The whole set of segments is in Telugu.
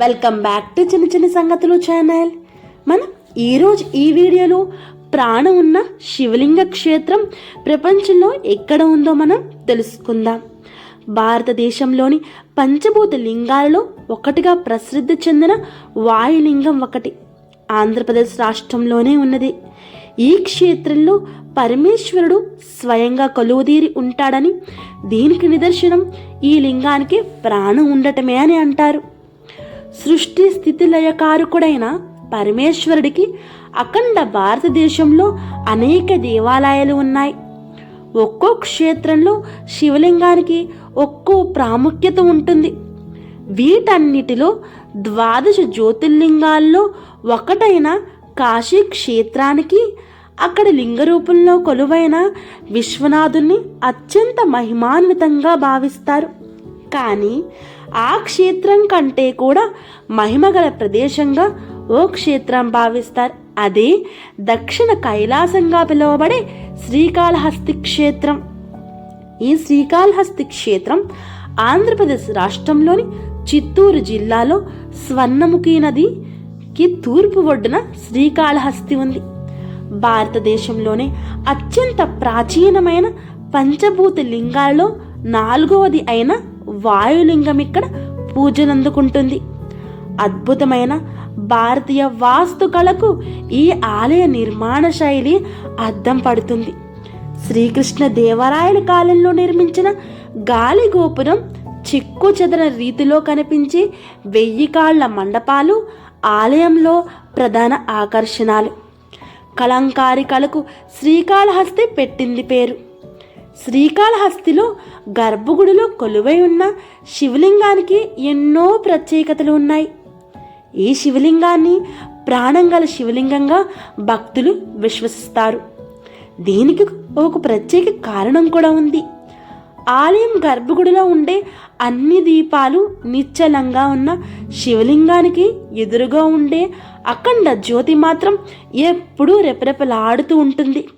వెల్కమ్ బ్యాక్ టు చిన్న చిన్న సంగతులు ఛానల్. మనం ఈరోజు ఈ వీడియోలో ప్రాణం ఉన్న శివలింగ క్షేత్రం ప్రపంచంలో ఎక్కడ ఉందో మనం తెలుసుకుందాం. భారతదేశంలోని పంచభూత లింగాలలో ఒకటిగా ప్రసిద్ధి చెందిన వాయులింగం ఒకటి ఆంధ్రప్రదేశ్ రాష్ట్రంలోనే ఉన్నది. ఈ క్షేత్రంలో పరమేశ్వరుడు స్వయంగా కొలువుదీరి ఉంటాడని దీనికి నిదర్శనం ఈ లింగానికి ప్రాణం ఉండటమే అని అంటారు. సృష్టి స్థితి లయకారకుడైన పరమేశ్వరుడికి అఖండ భారతదేశంలో అనేక దేవాలయాలు ఉన్నాయి. ఒక్కో క్షేత్రంలో శివలింగానికి ఒక్కో ప్రాముఖ్యత ఉంటుంది. వీటన్నిటిలో ద్వాదశ జ్యోతిర్లింగాల్లో ఒకటైన కాశీ క్షేత్రానికి అక్కడ లింగ రూపంలో కొలువైన విశ్వనాథుణ్ణి అత్యంత మహిమాన్వితంగా భావిస్తారు. కానీ ఆ క్షేత్రం కంటే కూడా మహిమగల ప్రదేశంగా ఓ క్షేత్రం భావిస్తారు. అదే దక్షిణ కైలాసంగా పిలువబడే శ్రీకాళహస్తి క్షేత్రం. ఈ శ్రీకాళహస్తి క్షేత్రం ఆంధ్రప్రదేశ్ రాష్ట్రంలోని చిత్తూరు జిల్లాలో స్వర్ణముఖి నదికి తూర్పు ఒడ్డున శ్రీకాళహస్తి ఉంది. భారతదేశంలోనే అత్యంత ప్రాచీనమైన పంచభూత లింగాల్లో నాలుగవది అయిన వాయులింగం ఇక్కడ పూజలందుకుంటుంది అద్భుతమైన భారతీయ వాస్తుకళకు ఈ ఆలయ నిర్మాణ శైలి అద్దం పడుతుంది. శ్రీకృష్ణ దేవరాయల కాలంలో నిర్మించిన గాలి గోపురం చిక్కు చెదర రీతిలో కనిపించే వెయ్యి కాళ్ళ మండపాలు ఆలయంలో ప్రధాన ఆకర్షణలు. కలంకారి కళకు శ్రీకాళహస్తి పెట్టింది పేరు. శ్రీకాళహస్తిలో గర్భగుడిలో కొలువై ఉన్న శివలింగానికి ఎన్నో ప్రత్యేకతలు ఉన్నాయి. ఈ శివలింగాన్ని ప్రాణం గల శివలింగంగా భక్తులు విశ్వసిస్తారు. దీనికి ఒక ప్రత్యేక కారణం కూడా ఉంది. ఆలయం గర్భగుడిలో ఉండే అన్ని దీపాలు నిశ్చలంగా ఉన్న శివలింగానికి ఎదురుగా ఉండే అఖండ జ్యోతి మాత్రం ఎప్పుడూ రెపరెపలాడుతూ ఉంటుంది.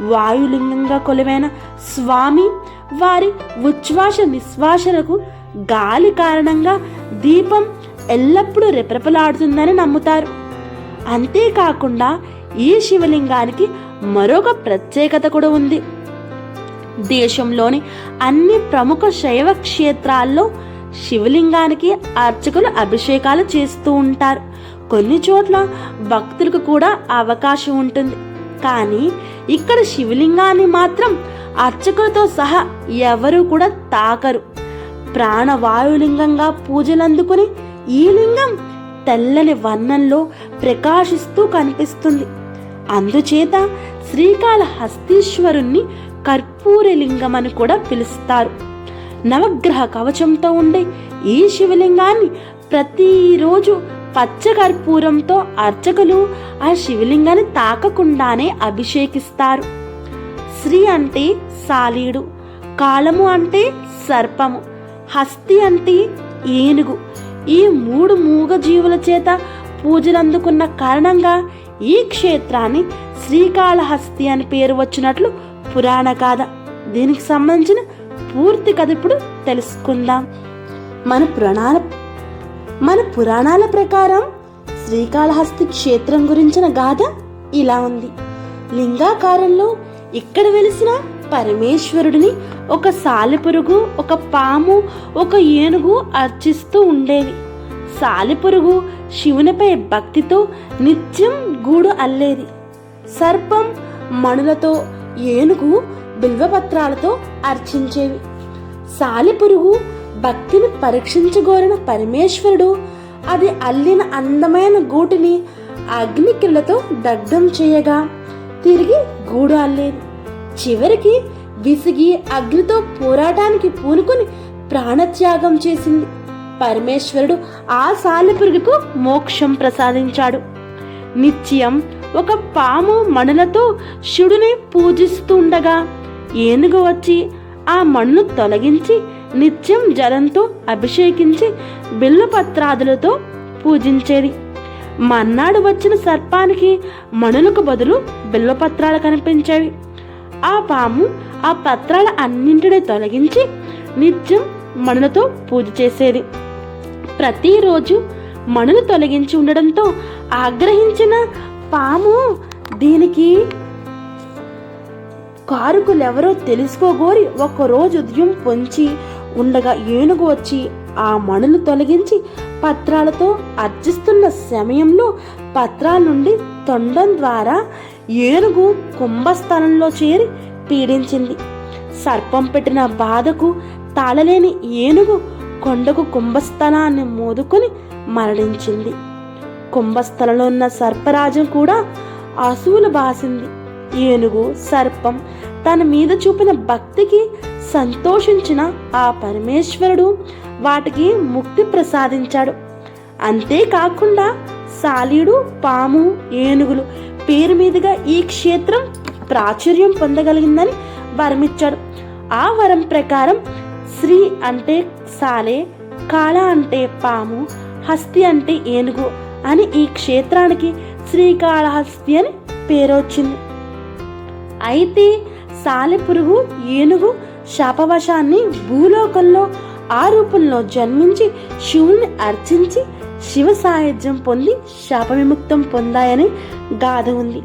వాయులింగంగా కొలువైన స్వామి వారి ఉచ్ఛ్వాస నిశ్వాసలకు గాలి కారణంగా దీపం ఎల్లప్పుడూ రెపరెపలాడుతుందని నమ్ముతారు. అంతేకాకుండా ఈ శివలింగానికి మరొక ప్రత్యేకత కూడా ఉంది. దేశంలోని అన్ని ప్రముఖ శైవ క్షేత్రాల్లో శివలింగానికి అర్చకులు అభిషేకాలు చేస్తూ ఉంటారు. కొన్ని చోట్ల భక్తులకు కూడా అవకాశం ఉంటుంది. కానీ ఇక్కడ శివలింగాన్ని మాత్రం అర్చకులతో సహా ఎవరు కూడా తాకరు. ప్రాణవాయులింగంగా పూజలందుకుని ఈ లింగం తెల్లని వర్ణంలో ప్రకాశిస్తూ కనిపిస్తుంది. అందుచేత శ్రీకాళహస్తీశ్వరుణ్ణి కర్పూరలింగం అని కూడా పిలుస్తారు. నవగ్రహ కవచంతో ఉండే ఈ శివలింగాన్ని ప్రతిరోజు పచ్చ కర్పూరంతో అర్చకులు ఆ శివలింగాన్ని తాకకుండానే అభిషేకిస్తారు. శ్రీ అంటే సాలీడు కాలము అంటే సర్పము హస్తి అంటే ఏనుగు. ఈ మూడు మూగ జీవుల చేత పూజలందుకున్న కారణంగా ఈ క్షేత్రాన్ని శ్రీకాళహస్తి అని పేరు వచ్చినట్లు పురాణ గాథ. దీనికి సంబంధించిన పూర్తి కథ ఇప్పుడు తెలుసుకుందాం. మన పురాణాల మన పురాణాల ప్రకారం శ్రీకాళహస్తి క్షేత్రం గురించిన గాథ ఇలా ఉంది. లింగాకారంలో ఇక్కడ వెలిసిన పరమేశ్వరుడిని ఒక సాలిపురుగు ఒక పాము ఒక ఏనుగు అర్చిస్తూ ఉండేవి సాలిపురుగు శివునిపై భక్తితో నిత్యం గూడు అల్లేది. సర్పం మణులతో ఏనుగు బిల్వపత్రాలతో అర్చించేవి. సాలిపురుగు భక్తిని పరీక్షించగోరిన పరమేశ్వరుడు అది అల్లిన అందమైన గూటిని అగ్నికిళ్ళతో దగ్ధం చేయగా తిరిగి గూడు అల్లేది చివరికి విసిగి అగ్నితో పోరాటానికి పూనుకొని ప్రాణత్యాగం చేసింది. పరమేశ్వరుడు ఆ సాలెపురుగుకు మోక్షం ప్రసాదించాడు. నిత్యం ఒక పాము మణులతో శివుడిని పూజిస్తుండగా ఏనుగు వచ్చి ఆ మణును తొలగించి నిత్యం జలంతో అభిషేకించి బిల్లుపత్రాదులతో పూజించేది. మన్నాడు వచ్చిన సర్పానికి మణులకు బదులు బిల్వపత్రాలు కనిపించేవి. ఆ పాము ఆ పత్రాల అన్నింటినీ తొలగించి నిత్యం మణులతో పూజ చేసేది. ప్రతిరోజు మణులు తొలగించి ఉండడంతో ఆగ్రహించిన పాము దీనికి కారుకులెవరో తెలుసుకోగోరి ఒకరోజు ఉదయం పొంచి ఉండగా ఏనుగు వచ్చి ఆ మణులు తొలగించి పత్రాలతో అర్జిస్తున్న సమయంలో పత్రాల నుండి తొండం ద్వారా ఏనుగు కుంభస్థలంలో చేరి పీడించింది. సర్పం పెట్టిన బాధకు తాళలేని ఏనుగు కొండకు కుంభస్థలాన్ని మోదుకొని మరణించింది. కుంభస్థలంలో ఉన్న సర్పరాజం కూడా అసువులు బాసింది. ఏనుగు సర్పం తన మీద చూపిన భక్తికి సంతోషించిన ఆ పరమేశ్వరుడు వాటికి ముక్తి ప్రసాదించాడు. అంతేకాకుండా సాలీడు పాము ఏనుగులు పేరు మీదుగా ఈ క్షేత్రం ప్రాచుర్యం పొందగలిగిందని వరమిచ్చాడు. ఆ వరం ప్రకారం శ్రీ అంటే సాలే కాళ అంటే పాము హస్తి అంటే ఏనుగు అని ఈ క్షేత్రానికి శ్రీకాళహస్తి అని పేరు వచ్చింది అయితే సాలెపురుగు ఏనుగు శాపవశాన్ని భూలోకంలో ఆ రూపంలో జన్మించి శివుని అర్చించి శివ సాయుధ్యం పొంది శాప విముక్తం పొందాయని గాథ ఉంది.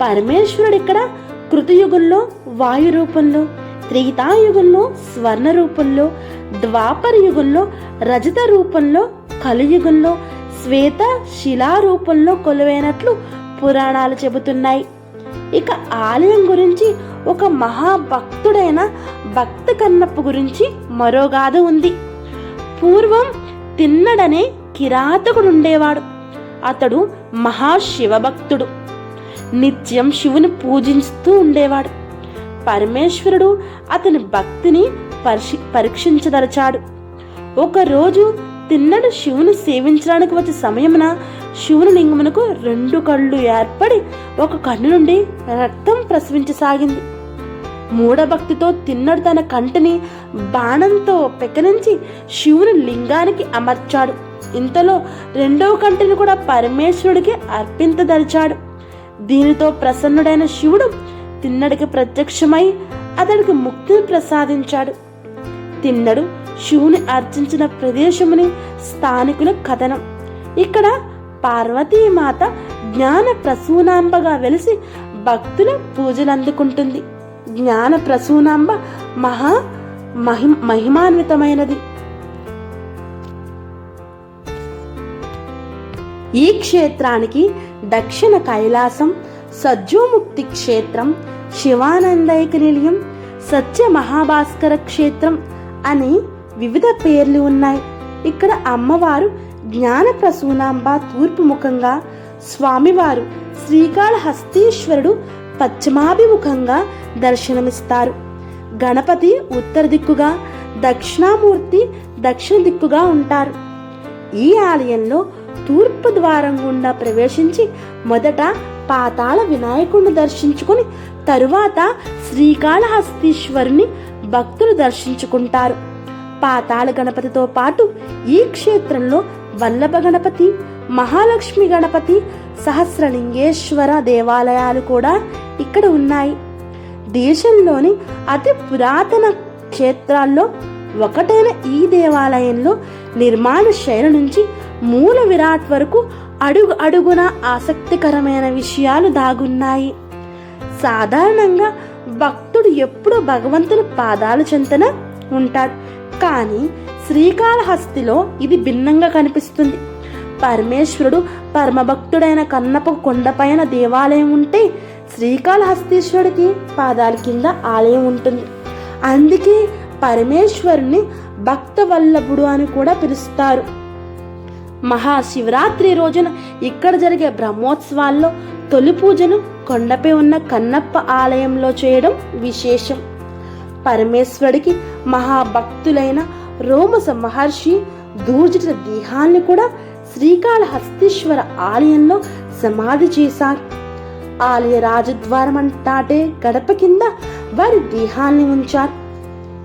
పరమేశ్వరుడు ఇక్కడ కృతయుగంలో వాయు రూపంలో త్రేతాయుగంలో స్వర్ణ రూపంలో ద్వాపర యుగంలో రజత రూపంలో కలియుగంలో శ్వేత శిలా రూపంలో కొలువైనట్లు పురాణాలు చెబుతున్నాయి. ఇక ఆలయం గురించి ఒక మహాభక్తుడైన భక్త కన్నప్ప గురించి మరో గాథ ఉంది. పూర్వం తిన్నడనే కిరాతకుడుండేవాడు. అతడు మహాశివభక్తుడు. నిత్యం శివుని పూజిస్తూ ఉండేవాడు. పరమేశ్వరుడు అతని భక్తిని పరిశి పరీక్షించదలచాడు. ఒకరోజు తిన్నడు శివుని సేవించడానికి వచ్చే సమయమున శివుని లింగమునకు రెండు కళ్ళు ఏర్పడి ఒక కన్ను నుండి రక్తం ప్రసవించసాగింది. మూఢభక్తితో తిన్నడు తన కంటిని బాణంతో పెకరించి శివుని లింగానికి అమర్చాడు. ఇంతలో రెండవ కంటిని కూడా పరమేశ్వరుడికి అర్పించదలిచాడు దీనితో ప్రసన్నుడైన శివుడు తిన్నడికి ప్రత్యక్షమై అతడికి ముక్తిని ప్రసాదించాడు. తిన్నడు శివుని అర్చించిన ప్రదేశముని స్థానికుల కథనం. ఇక్కడ పార్వతీమాత జ్ఞాన ప్రసూనాంబగా వెలిసి భక్తుల పూజలు అందుకుంటుంది జ్ఞాన ప్రసూనాంబ మహా మహి మహిమాన్వితమైనది. ఈ క్షేత్రానికి దక్షిణ కైలాసం సజ్జోముక్తి క్షేత్రం శివానందైక నిలయం సత్య మహాభాస్కర క్షేత్రం అని వివిధ పేర్లు ఉన్నాయి. ఇక్కడ అమ్మవారు జ్ఞాన ప్రసూనాంబ తూర్పు ముఖంగా స్వామివారు శ్రీకాళహస్తీశ్వరుడు పశ్చిమాభిముఖంగా దర్శనమిస్తారు. గణపతి ఉత్తర దిక్కుగా దక్షిణామూర్తి దక్షిణ దిక్కుగా ఉంటారు. ఈ ఆలయంలో తూర్పు ద్వారం గుండా ప్రవేశించి మొదట పాతాళ వినాయకుడిని దర్శించుకుని తరువాత శ్రీకాళహస్తీశ్వరుని భక్తులు దర్శించుకుంటారు. పాతాళ గణపతితో పాటు ఈ క్షేత్రంలో వల్లభ గణపతి మహాలక్ష్మి గణపతి సహస్రలింగేశ్వర దేవాలయాలు కూడా ఇక్కడ ఉన్నాయి. దేశంలోని అతి పురాతన క్షేత్రాల్లో ఒకటైన ఈ దేవాలయంలో నిర్మాణ శైలి నుంచి మూల విరాట్ వరకు అడుగు అడుగున ఆసక్తికరమైన విషయాలు దాగున్నాయి. సాధారణంగా భక్తుడు ఎప్పుడూ భగవంతుని పాదాల చెంతన ఉంటాడు. కానీ శ్రీకాళహస్తిలో ఇది భిన్నంగా కనిపిస్తుంది. పరమేశ్వరుడు పరమభక్తుడైన కన్నప కొండపైన దేవాలయం ఉంటే శ్రీకాళహస్తీశ్వరుడికి పాదాల కింద ఆలయం ఉంటుంది. అందుకే పరమేశ్వరుని భక్త వల్లభుడు అని కూడా పిలుస్తారు. మహాశివరాత్రి రోజున ఇక్కడ జరిగే బ్రహ్మోత్సవాల్లో తొలి పూజను కొండపై ఉన్న కన్నప్ప ఆలయంలో చేయడం విశేషం. పరమేశ్వరుడికి మహాభక్తులైన రోమస మహర్షి దూర్జిత దేహాన్ని కూడా శ్రీకాళహస్తీశ్వర ఆలయంలో సమాధి చేశారు. ఆలయ రాజద్వారం అంటాటే గడప కింద వారి దేహాన్ని ఉంచారు.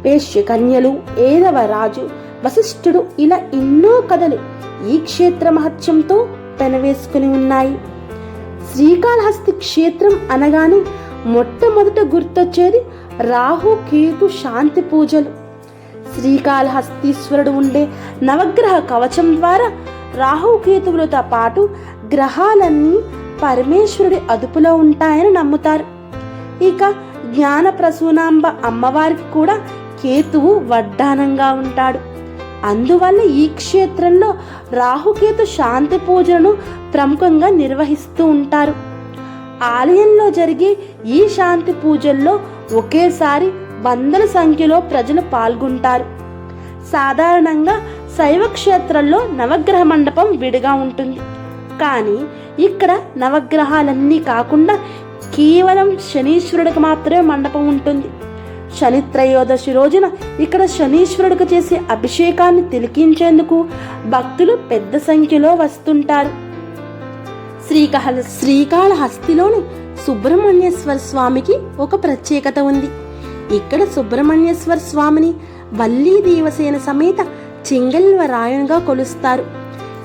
పేష్య కన్యలు ఏదవ రాజు వశిష్ఠుడు ఇలా ఎన్నో కథలు ఈ క్షేత్ర మహత్యంతో పెనవేసుకుని ఉన్నాయి. శ్రీకాళహస్తి క్షేత్రం అనగానే మొట్టమొదట గుర్తొచ్చేది రాహు కేతు శాంతి పూజలు. శ్రీకాళహస్తీశ్వరుడు ఉండే నవగ్రహ కవచం ద్వారా రాహుకేతువులతో పాటు గ్రహాలన్నీ పరమేశ్వరుడి అదుపులో ఉంటాయని నమ్ముతారు. ఇక జ్ఞాన ప్రసూనాంబ అమ్మవారికి కూడా కేతువు వడ్డానంగా ఉంటాడు. అందువల్ల ఈ క్షేత్రంలో రాహుకేతు శాంతి పూజలను ప్రముఖంగా నిర్వహిస్తూ ఉంటారు. ఆలయంలో జరిగే ఈ శాంతి పూజల్లో ఒకేసారి వందల సంఖ్యలో ప్రజలు పాల్గొంటారు. సాధారణంగా శైవ క్షేత్రంలో నవగ్రహ మండపం విడిగా ఉంటుంది. కానీ ఇక్కడ నవగ్రహాలన్నీ కాకుండా కేవలం శనీశ్వరుడికి మాత్రమే మండపం ఉంటుంది. శని త్రయోదశి రోజున ఇక్కడ శనీశ్వరుడికి చేసే అభిషేకాన్ని తిలికించేందుకు భక్తులు పెద్ద సంఖ్యలో వస్తుంటారు. శ్రీకాళ శ్రీకాళహస్తిలోని సుబ్రహ్మణ్యేశ్వర స్వామికి ఒక ప్రత్యేకత ఉంది. ఇక్కడ సుబ్రహ్మణ్యేశ్వర స్వామిని వల్లీ దేవసేన సమేత చెంగల్వరాయనుగా కొలుస్తారు.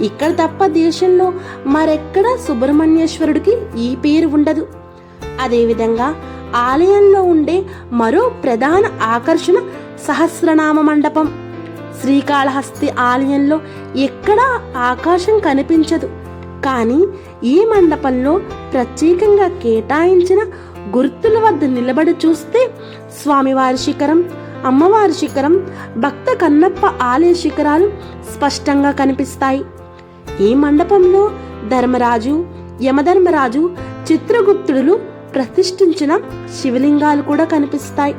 ఇక్కడ తప్ప దేశంలో మరెక్కడ సుబ్రహ్మణ్యేశ్వరుడికి ఈ పేరు ఉండదు. అదేవిధంగా ఆలయంలో ఉండే మరో ప్రధాన ఆకర్షణ సహస్రనామ మండపం. శ్రీకాళహస్తి ఆలయంలో ఎక్కడా ఆకాశం కనిపించదు. కానీ ఈ మండపంలో ప్రత్యేకంగా కేటాయించిన గుర్తుల వద్ద నిలబడి చూస్తే స్వామివారి శిఖరం అమ్మవారి శిఖరం భక్త కన్నప్ప ఆలయ శిఖరాలు స్పష్టంగా కనిపిస్తాయి. ఈ మండపంలో ధర్మరాజు యమధర్మరాజు చిత్రగుప్తుడులు ప్రతిష్ఠించిన శివలింగాలు కూడా కనిపిస్తాయి.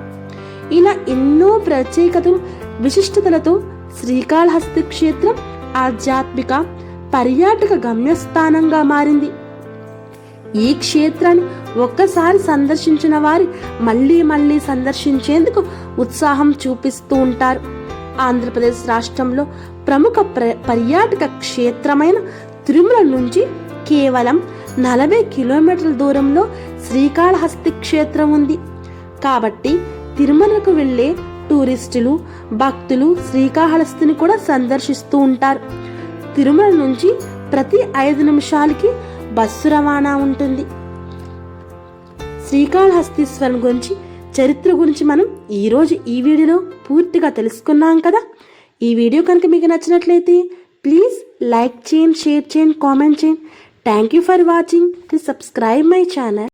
ఇలా ఎన్నో ప్రత్యేకతలు విశిష్టతలతో శ్రీకాళహస్తి క్షేత్రం ఆధ్యాత్మిక పర్యాటక గమ్యస్థానంగా మారింది. ఈ క్షేత్రాన్ని ఒక్కసారి సందర్శించిన వారి మళ్ళీ మళ్ళీ సందర్శించేందుకు ఉత్సాహం చూపిస్తూ ఉంటారు. ఆంధ్రప్రదేశ్ రాష్ట్రంలో ప్రముఖ ప్ర- పర్యాటక క్షేత్రమైన తిరుమల నుంచి కేవలం నలభై కిలోమీటర్ల దూరంలో శ్రీకాళహస్తి క్షేత్రం ఉంది. కాబట్టి తిరుమలకు వెళ్ళే టూరిస్టులు భక్తులు శ్రీకాళహస్తిని కూడా సందర్శిస్తూ ఉంటారు. తిరుమల నుంచి ప్రతి ఐదు నిమిషాలకి బస్సు రవాణా ఉంటుంది. శ్రీకాళహస్తీశ్వరం గురించి చరిత్ర గురించి మనం ఈరోజు ఈ వీడియోలో పూర్తిగా తెలుసుకున్నాం కదా. ఈ వీడియో కనుక మీకు నచ్చినట్లయితే ప్లీజ్ లైక్ చేయండి షేర్ చేయండి కామెంట్ చేయండి. Thank you for watching please subscribe my channel